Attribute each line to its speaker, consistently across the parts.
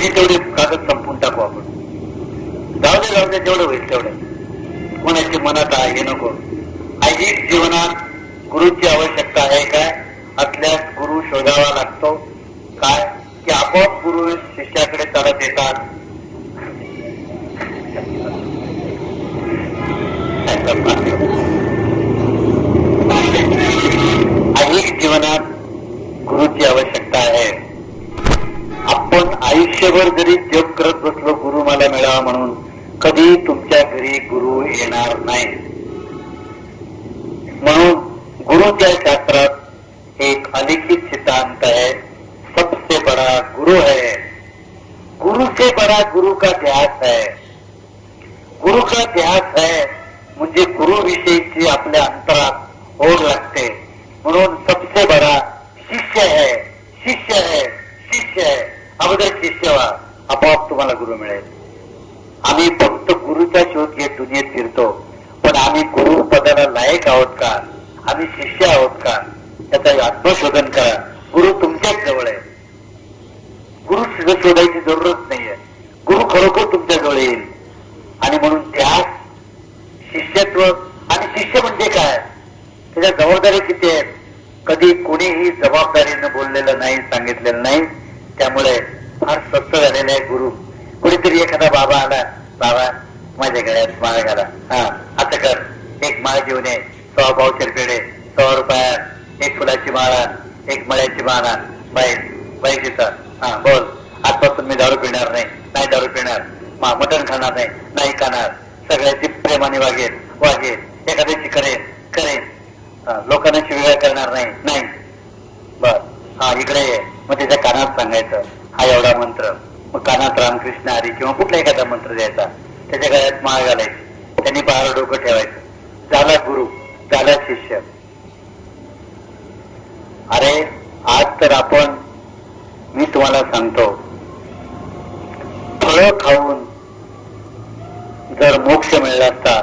Speaker 1: पाहिजे तेवढे कागद संपून टाकू आपण. जाऊ दे जाऊ दे जेवढं होईल तेवढं. कोणाची मनात आहे हे नको. ऐहिक जीवनात गुरुची आवश्यकता आहे काय? असल्यास गुरु शोधावा लागतो. काय? की आपोआप गुरु शिष्याकडे चालत येतात. येणार नाही. म्हणून गुरुच्या शास्त्रात एक अलिखित सिद्धांत है सबसे बड़ा गुरु है गुरु से बड़ा गुरु का ध्यास है? गुरु का ध्यास है म्हणजे गुरु विषयीची आपल्या अंतरात ओढ लागते. म्हणून सबसे बडा शिष्य है. शिष्य है. शिष्य है. अगोदर शिष्य व्हा. आपोआप तुम्हाला गुरु मिळेल. आम्ही गुरुचा शोध घेत दुनियेत फिरतो. पण आम्ही गुरु पदाला लायक आहोत का? आम्ही शिष्य आहोत का? त्याचा आत्मशोधन करा. गुरु तुमच्याच जवळ आहे. गुरु सुद्धा शोधायची जरूरत नाहीये. गुरु खरोखर तुमच्याजवळ येईल. आणि म्हणून त्यास शिष्यत्व आणि शिष्य म्हणजे काय? त्याच्या जबाबदारी किती आहेत? कधी कोणीही जबाबदारीनं बोललेलं नाही सांगितलेलं नाही. त्यामुळे फार स्वस्त झालेला आहे गुरु. कुणीतरी एखादा बाबा आला बाबा माझ्या गळ्यात माळ घाला हा असं कर. एक माळ घेऊन ये. सव्वा पावशेर पेढे सव्वा रुपया. एक फुलाची माळ आण, एक मळ्याची माळ. आण. बाई बाई तिथं. हा बोल. आजपासून मी दारू पिणार नाही. नाही दारू पिणार. मा- मटण खाणार नाही. नाही खाणार. सगळ्याची प्रेमाने वागेल वागेल एखाद्याची करेल करेल लोकांना शिवाय करणार नाही. नाही. बर हा इकडे ये. मग त्याच्या कानात सांगायचं. हा एवढा मंत्र. मग कानात रामकृष्ण हरी किंवा कुठला एखादा मंत्र द्यायचा. त्याच्या गळ्यात माळ घालायची त्यांनी बाळ डोकं ठेवायचं. झाला गुरु झाला शिष्य. अरे आज तर आपण मी तुम्हाला सांगतो फळं खाऊन जर मोक्ष मिळला असता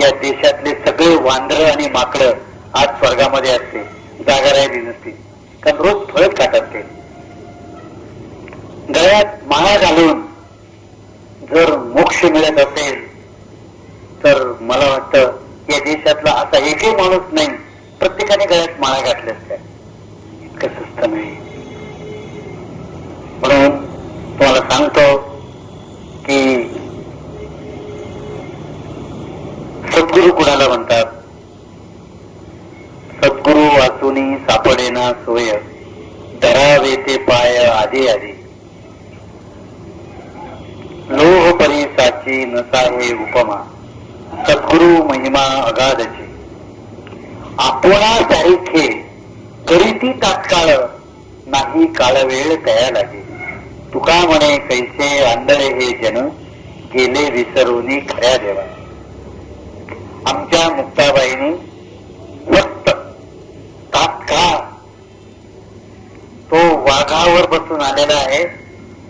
Speaker 1: या देशातले सगळे वांदर आणि माकडं आज स्वर्गामध्ये असते जागा राहिली नसती. कारण रोज फळच खातात ते गळ्यात माळा घालून जर मोक्ष मिळत असेल तर मला वाटतं या देशातला असा एकही माणूस नाही प्रत्येकाने गळ्यात माळा घातल्या असत्या इतकं सुस्त नाही म्हणून तुम्हाला सांगतो की सद्गुरु कुणाला म्हणतात? सद्गुरु वाचुनी सापडेना सोय. धरावे ते पाय आधी आधी. लोह परी साची नसा हे उपमा. सद्गुरु महिमा अगाधची. आपणा सारखे करीती तात्काळ नाही काळ वेळ तया लागे तुका म्हणे कैसे आंधळे हे जन गेले विसरून खऱ्या देवा आमच्या मुक्ताबाईनी फक्त तात्काळ तो वाघावर बसून आलेला आहे.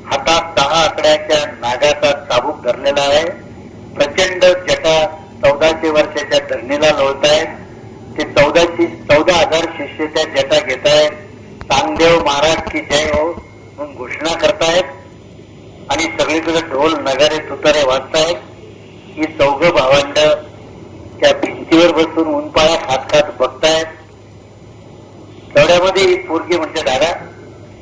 Speaker 1: हातात दहा आकड्याच्या नागाचा चाबूक धरलेला आहे. प्रचंड जटा चौदाशे वर्षाच्या धरणीला लोळत आहेत ते चौदाशे चौदा हजार शिष्य त्या जटा घेत आहेत. चांगदेव महाराज की जय हो. म्हणून घोषणा करतायत. आणि सगळीकडे ढोल नगारे तुतारे वाजतायत. ही चौघ भावंड त्या भिंतीवर बसून उनपाळ्या खात खात बघतायत. तेवढ्यामध्ये ही पोरगी म्हणते दादा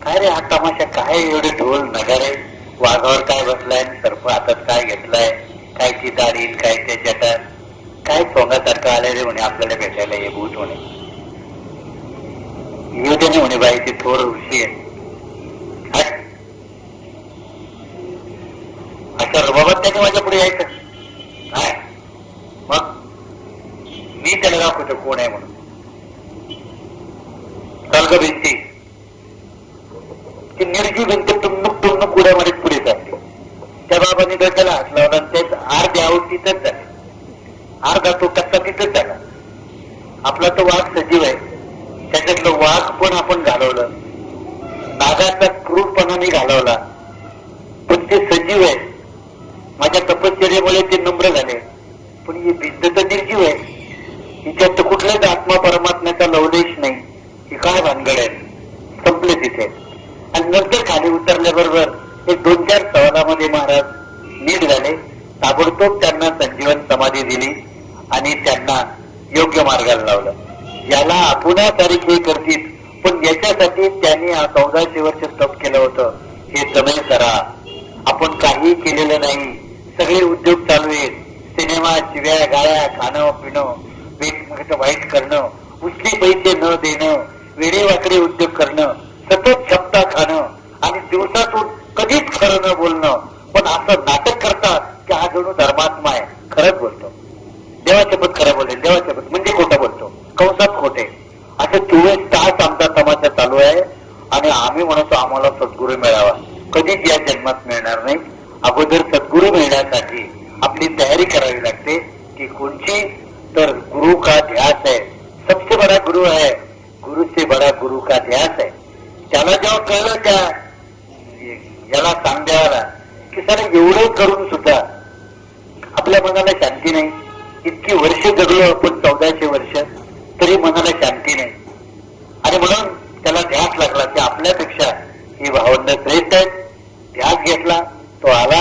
Speaker 1: काय रे हा तमाशा? काय एवढे ढोल नगारे? वाघावर काय बसलाय? सर्प हातात काय घेतलाय? काय ती दाढी काय ते जटात काय सोंगासारखं आलंय रे म्हणे आपल्याला भेटायला? हे भूत म्हणे. येऊ दे म्हणे बाई ती थोर ऋषी आहे हट. असं बाबा त्याने माझ्या पुढे यायचं. काय? मग? मी त्याला दाखवतो कोण आहे म्हणून. चाल भिंती ती निर्जी भिंत टुमनुक टुमनुक उड्यामध्ये पुढे जाते. त्या बाबांनी डोक्याला हात लावला आणि त्याच अर्धी आवड तिथंच झाली. अर्धा तो कच्चा तिथंच झाला. आपला तो वाघ सजीव आहे. त्याच्यातलं वाघ पण आपण घालवलं. नागाचा क्रूरपणाने घालवला. पण ते सजीव आहे. माझ्या तपश्चर्यामुळे ते नम्र झाले. पण ही भिंत तर निर्जीव आहे. हिच्यात तर कुठल्याच आत्मा परमात्म्याचा लवलेश नाही. ही काय भानगड आहे? संपले तिथे. आणि नंतर खाली उतरल्याबरोबर एक दोन चार सवालामध्ये महाराज नीट झाले. ताबडतोब त्यांना संजीवन समाधी दिली आणि त्यांना योग्य मार्गाला लावलं. याला अपुन्हा तारीख हे करतील पण याच्यासाठी त्यांनी हा चौदाशे वर्ष तप केलं होतं. हे जमेल करा. आपण काही केलेलं नाही. सगळे उद्योग चालू आहेत. सिनेमा शिव्या गाळ्या खाणं पिणं वेगवेगळं वाईट करणं उचले पैसे न देणं वेडेवाकडे उद्योग करणं सतत क्षमता खाणं आणि दिवसातून कधीच खरं न बोलणं. पण असं नाटक करतात की हा जणू धर्मात्मा आहे. खरंच बोलतो. देवाच्या पद खरं बोलेल. देवाच्या पद म्हणजे खोटं बोलतो. कंसात खोटे असं चोवीस तास आमचा तमाशा चालू आहे आणि आम्ही म्हणतो आम्हाला सद्गुरू मिळावा. कधीच या जन्मात मिळणार नाही. अगोदर सद्गुरू मिळण्यासाठी आपली तयारी करावी लागते की कोणची? तर गुरु का ध्यास आहे? सबसे बड़ा गुरु आहे. गुरु से बड़ा गुरु का ध्यास आहे? त्याला जेव्हा कळलं त्या याला सांगद्याला की सर एवढं करून सुद्धा आपल्या मनाला शांती नाही. इतकी वर्ष जगलो आपण चौदाशे वर्ष तरी मनाला शांती नाही. आणि म्हणून त्याला ध्यास लागला की आपल्यापेक्षा ही भावंड श्रेष्ठ आहेत. ध्यास घेतला. तो आला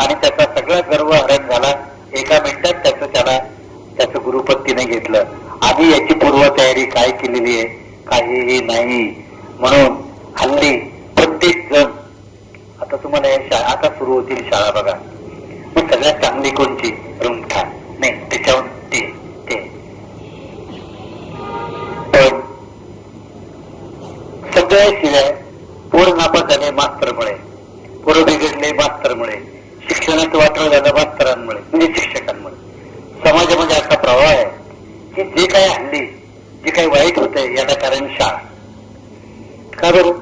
Speaker 1: आणि त्याचा सगळा गर्व हरण झाला. एका मिनिटात त्याचं त्याला त्याचं गुरुपत्तीने घेतलं. आधी याची पूर्वतयारी काय केलेली आहे? काहीही नाही. म्हणून हल्ली प्रत्येक जण आता तुम्हाला या शाळा आता सुरू होतील शाळा बघा. मग सगळ्यात चांगली कोणची? रुमठा नाही त्याच्याहून ते ते. पण सगळ्या शिवाय पूर्ण नापास झाले मास्तरमुळे. पोरं बिघडले मास्तरमुळे शिक्षणाचं वाटलं झालं मास्तरांमुळे म्हणजे शिक्षकांमुळे. समाजामध्ये असा प्रवाह आहे की जे काही हल्ली जे काही वाईट होतंय याला कारण शाळा. का बरं?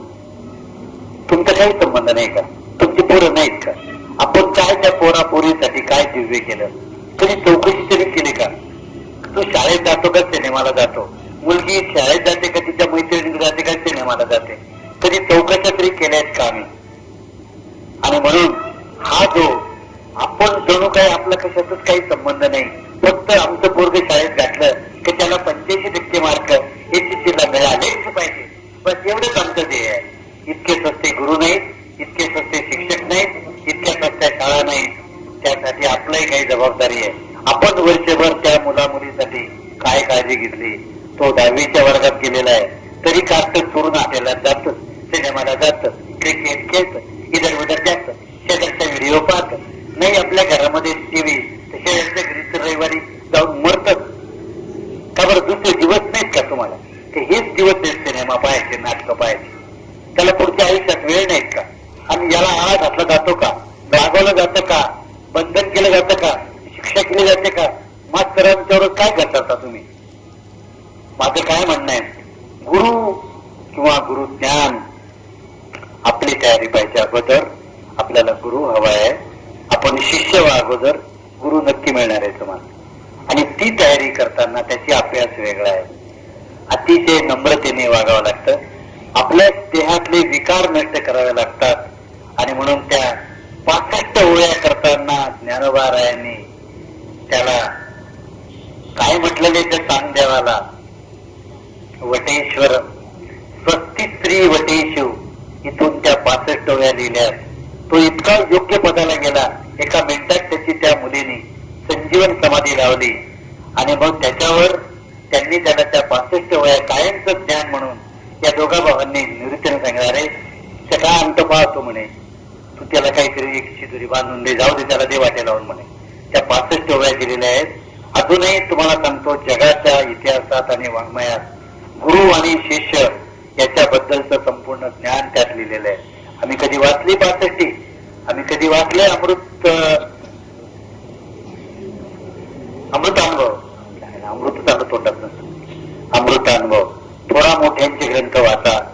Speaker 1: तुमचा काही संबंध नाही का? तुमची पोरं नाहीत का? आपण काय त्या पोरापोरीसाठी काय दिव्य केलं? कधी चौकशी तरी केली का? तो शाळेत जातो का सिनेमाला जातो? मुलगी शाळेत जाते का? तिच्या मैत्रिणी जाते का सिनेमाला जाते? कधी चौकशा तरी केल्या आहेत का आम्ही? आणि म्हणून हा जो आपण जणू काही आपला कशाचाच काही संबंध नाही. फक्त आमचं पोरग शाळेत घातलं की त्याला पंच्याऐंशी टक्के मार्क एसीसीला मिळालेच पाहिजे. बस एवढंच आमचं ध्येय आहे. इतके सस्ते गुरु नाहीत इतके सस्ते शिक्षक नाहीत इतक्या सस्त्या शाळा नाहीत. त्यासाठी आपलंही काही जबाबदारी आहे. आपण वर्षभर त्या मुला मुलीसाठी काय काळजी घेतली? तो दहावीच्या वर्गात गेलेला आहे. तरी कास्ट सोडून आपल्याला जात सिनेमाला जात क्रिकेट खेळत इधर उधर जात शेजारचा व्हिडिओ पाहत. नाही आपल्या घरामध्ये टीव्ही शेजारच्या घरी तर रविवारी जाऊन मरत का बरं दुसरे दिवस नाहीत का तुम्हाला? ते हेच दिवस आहेत सिनेमा पाहायचे नाटकं पाहायचे. त्याला पुढच्या आयुष्यात वेळ नाहीत का? आणि याला आळा घातला जातो का? रागवलं जातं का? बंधन केलं जातं का? शिक्षा केली जाते का? मास्तरांच्यावर काय करता तुम्ही? माझं काय म्हणणं आहे? गुरु किंवा गुरु ज्ञान तयारी पाहिजे अगोदर. आपल्याला गुरु हवा आहे. आपण शिष्य व्हा अगोदर. गुरु नक्की मिळणार आहे तुम्हाला. आणि ती तयारी करताना त्याची अभ्यास वेगळा आहे. अतिशय नम्रतेने वागावं लागतं. आपल्या देहातले विकार नष्ट करावे लागतात. आणि म्हणून त्या पासष्ट ओळ्या करताना ज्ञानोबारायांनी त्याला काय म्हटलेले ते सांग देवाला वटेश्वर स्वस्ती स्त्री वटेशू इथून त्या पासष्टव्या लिहिल्या. तो इतका योग्य पदाला गेला एका मिनिटात त्याची त्या मुलीने संजीवन समाधी लावली. आणि मग त्याच्यावर त्यांनी त्याला त्या पासष्ट वया कायमचं ज्ञान म्हणून या दोघा भावांनी निवृत्तीने सांगणार आहे सगळा अंत पाहतो म्हणे. तू त्याला काहीतरी एक शिदुरी बांधून दे जाऊ दे त्याला दे वाटे लावून म्हणे. त्या पासष्ट वया दिलेल्या आहेत. अजूनही तुम्हाला सांगतो जगाच्या इतिहासात आणि वाङ्मयात गुरु आणि शिष्य याच्याबद्दलचं संपूर्ण ज्ञान त्यात लिहिलेलं आहे. आम्ही कधी वाचली पासष्टी? आम्ही कधी वाचले अमृत अमृत अनुभव अमृत चालू तोंडात नसतं. अमृत अनुभव थोडा मोठ्यांचे ग्रंथ वाचा.